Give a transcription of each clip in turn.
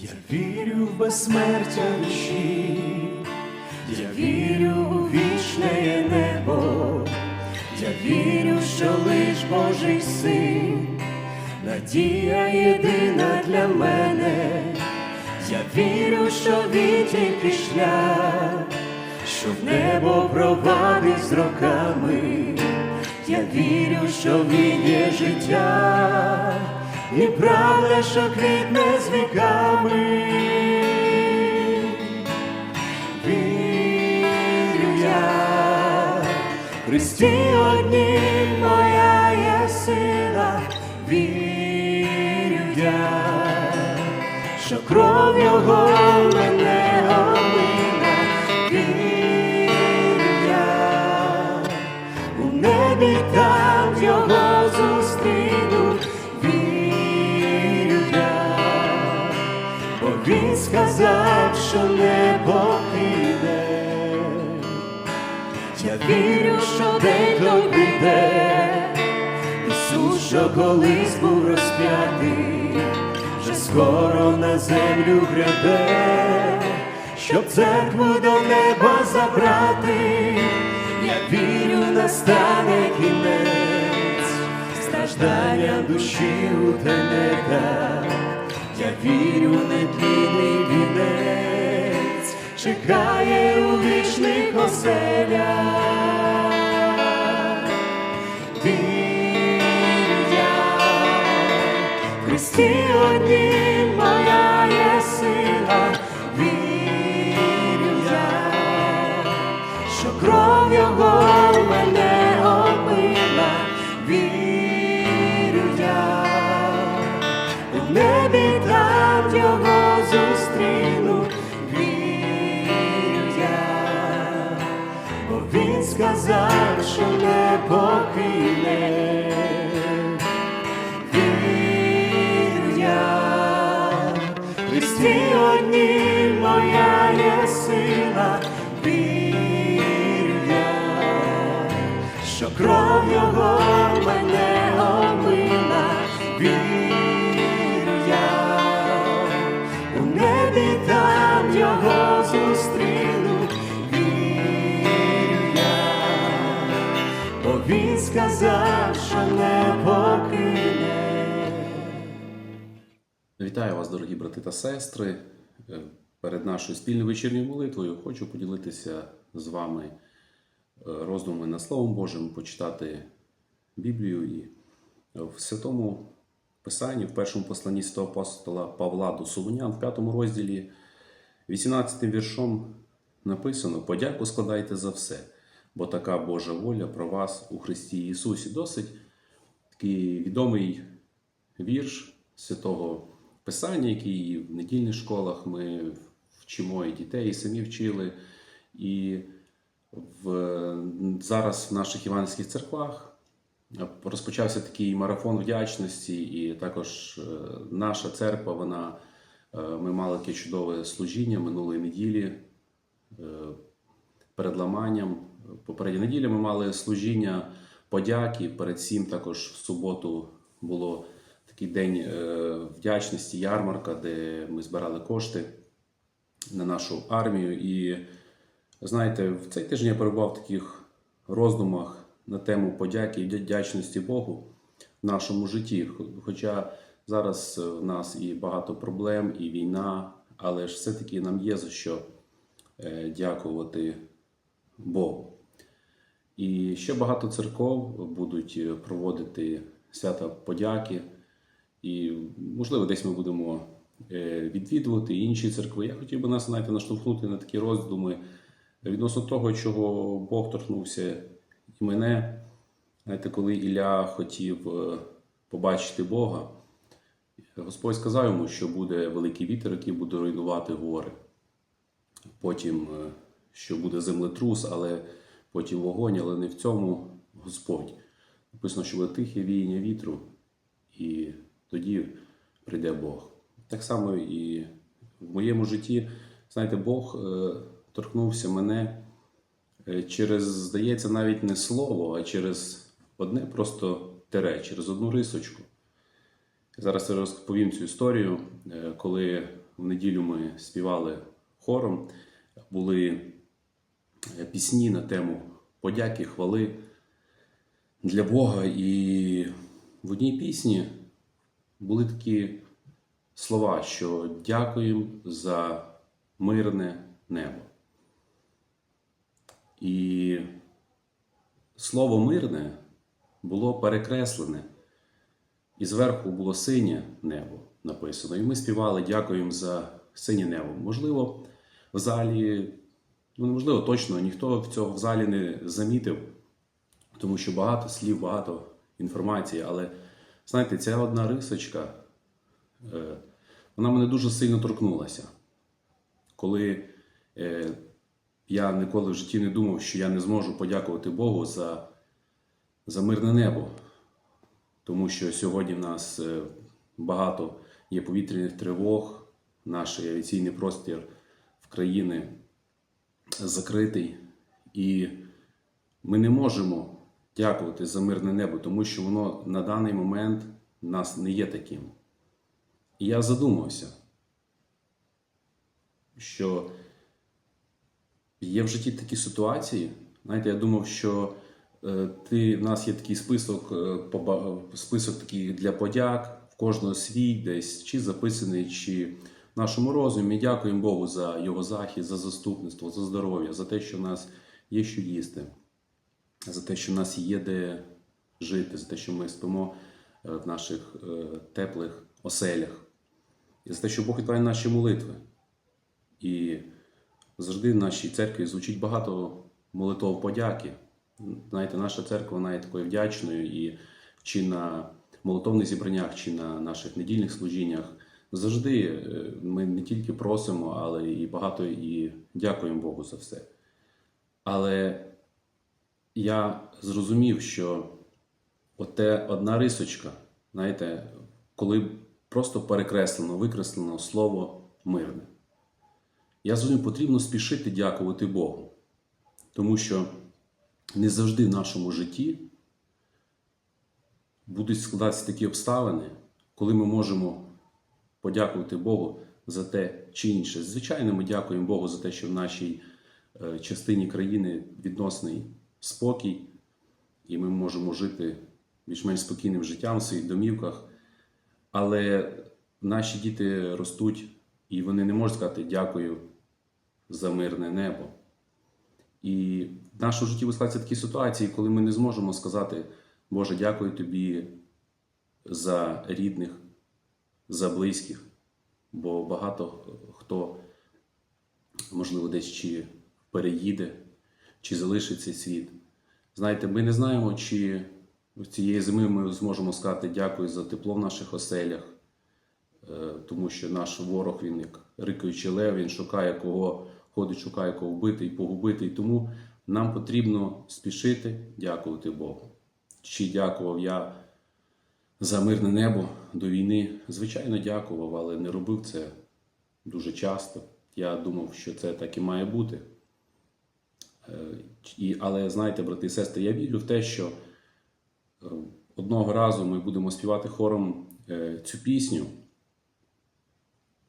Я вірю в безсмертя душі, я вірю у вічне небо, я вірю, що лиш Божий син, надія єдина для мене, я вірю, що він тільки шлях, що в небо провадить з роками, я вірю, що він є життя, і правда, що квітне з віками. Вірю я, Христі одні моя є сила, вірю я, що кров його мене сказав, що не покине. Я вірю, що день той прийде, Ісус, що колись був розп'ятий, вже скоро на землю гряде, щоб церкву до неба забрати, я вірю, настане кінець, страждання душі у тенетах, я вірю, нетлінний вінець, чекає у вічних оселях. Вірю я, в Христі однім сказав, що не покине. Вірю я, Христі одні моя є сила, вірю я, що кров його сказав, що не покине. Вітаю вас, дорогі брати та сестри. Е, Перед нашою спільною вечірньою молитвою хочу поділитися з вами е, роздумами над Словом Божим, почитати Біблію і в святому Писанні, в першому посланні святого апостола Павла до Солунян, в п'ятому розділі, 18 віршом написано: Подяку складайте за все, бо така Божа воля про вас у Христі Ісусі. Досить такий відомий вірш святого Писання, який в недільних школах ми вчимо і дітей, і самі вчили. І в, зараз в наших іванських церквах розпочався такий марафон вдячності, і також е, наша церква, вона, е, ми мали таке чудове служіння минулої неділі е, перед ламанням. Попередньої неділі ми мали служіння подяки. Перед цим також в суботу було такий день е, вдячності, ярмарка, де ми збирали кошти на нашу армію. І знаєте, в цей тиждень я перебував в таких роздумах на тему подяки і вдячності Богу в нашому житті. Хоча зараз в нас і багато проблем, і війна, але ж все-таки нам є за що е, дякувати Богу. І ще багато церков будуть е, проводити свята подяки. І, можливо, десь ми будемо е, відвідувати інші церкви. Я хотів би нас знаєте, наштовхнути на такі роздуми відносно того, чого Бог торкнувся і мене. Знаєте, коли Ілля хотів е, побачити Бога, Господь сказав йому, що буде великий вітер, який буде руйнувати гори. Потім, що буде землетрус, але потім вогонь, але не в цьому Господь. Написано, що буде тихе віяння вітру, і тоді прийде Бог. Так само і в моєму житті, знаєте, Бог е, торкнувся мене е, через, здається, навіть не слово, а через одне просто тере, через одну рисочку. Зараз я розповім цю історію, е, коли в неділю ми співали хором, були пісні на тему подяки, хвали для Бога. І в одній пісні були такі слова, що дякуємо за мирне небо. І слово мирне було перекреслене, і зверху було синє небо написано. І ми співали дякуємо за синє небо. Можливо, в залі, ну неможливо точно, ніхто в цього в залі не замітив, тому що багато слів, багато інформації. Але знаєте, ця одна рисочка, е, вона мене дуже сильно торкнулася. Коли е, я ніколи в житті не думав, що я не зможу подякувати Богу за, за мирне небо. Тому що сьогодні в нас е, багато є повітряних тривог, наш авіаційний простір в країни закритий, і ми не можемо дякувати за мирне небо, тому що воно на даний момент нас не є таким. І я задумався, що є в житті такі ситуації. Знаєте, я думав, що е, ти, в нас є такий список, е, список такий для подяк, в кожного свій десь, чи записаний, чи нашому розумі. Дякуємо Богу за його захист, за заступництво, за здоров'я, за те, що в нас є що їсти, за те, що в нас є де жити, за те, що ми спимо е, в наших е, теплих оселях, і за те, що Бог на наші молитви. І завжди в нашій церкві звучить багато молитов подяки. Знаєте, наша церква вона є такою вдячною і чи на молитовних зібраннях, чи на наших недільних служіннях завжди е, ми не тільки просимо, але і багато і дякуємо Богу за все. Але я зрозумів, що оте одна рисочка, знаєте, коли просто перекреслено, викреслено слово мирне. Я зрозумів, потрібно спішити дякувати Богу. Тому що не завжди в нашому житті будуть складатися такі обставини, коли ми можемо подякувати Богу за те чи інше. Звичайно, ми дякуємо Богу за те, що в нашій е, частині країни відносний спокій, і ми можемо жити більш-менш спокійним життям в своїх домівках. Але наші діти ростуть, і вони не можуть сказати дякую за мирне небо. І в нашому житті складаються такі ситуації, коли ми не зможемо сказати, Боже, дякую тобі за рідних, за близьких. Бо багато хто, можливо, десь чи переїде, чи залишить цей світ. Знаєте, ми не знаємо, чи цієї зими ми зможемо сказати дякую за тепло в наших оселях, Е, тому що наш ворог, він як рикаючий лев, він шукає кого ходить, шукає кого вбити і погубити. І тому нам потрібно спішити дякувати Богу. Чи дякував я за мирне небо до війни? Звичайно, дякував, але не робив це дуже часто. Я думав, що це так і має бути. Е, І, але знаєте, брати і сестри, я вірю в те, що е, одного разу ми будемо співати хором е, цю пісню,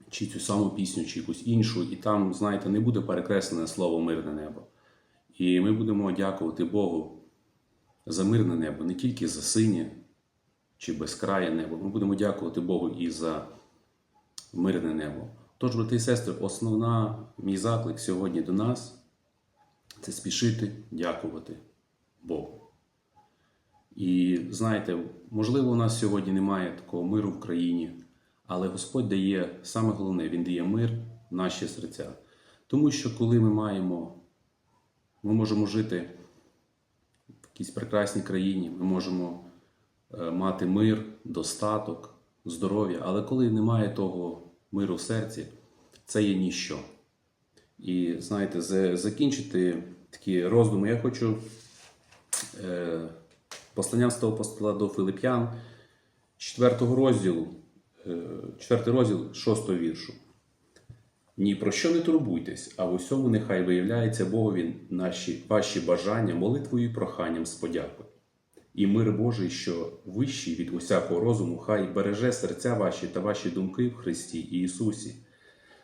чи цю саму пісню, чи якусь іншу, і там, знаєте, не буде перекреслене слово мирне небо. І ми будемо дякувати Богу за мирне небо, не тільки за синє чи безкрає небо. Ми будемо дякувати Богу і за мирне небо. Тож, брати і сестри, основна мій заклик сьогодні до нас це спішити дякувати Богу. І знаєте, можливо, у нас сьогодні немає такого миру в країні, але Господь дає саме головне, Він дає мир в наші серця. Тому що коли ми маємо, ми можемо жити в якійсь прекрасній країні, ми можемо мати мир, достаток, здоров'я, але коли немає того миру в серці, це є ніщо. І знаєте, закінчити такі роздуми я хочу е, посланням з того апостола до Филип'ян, 4 розділу, е, 4 розділ 6 віршу. Ні про що не турбуйтесь, а в усьому нехай виявляється Богові наші, ваші бажання молитвою і проханням з подякою. І мир Божий, що вищий від усякого розуму, хай береже серця ваші та ваші думки в Христі і Ісусі.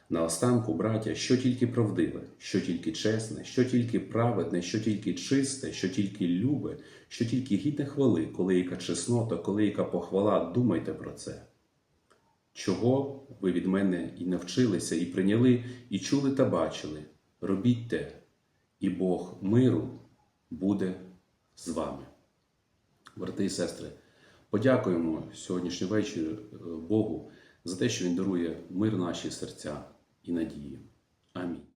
Наостанку, браття, що тільки правдиве, що тільки чесне, що тільки праведне, що тільки чисте, що тільки любе, що тільки гідне хвали, коли яка чеснота, коли яка похвала, думайте про це. Чого ви від мене і навчилися, і прийняли, і чули та бачили, робіть те, і Бог миру буде з вами. Брати і сестри, подякуємо сьогоднішній вечір е, Богу за те, що Він дарує мир наші серця і надії. Амінь.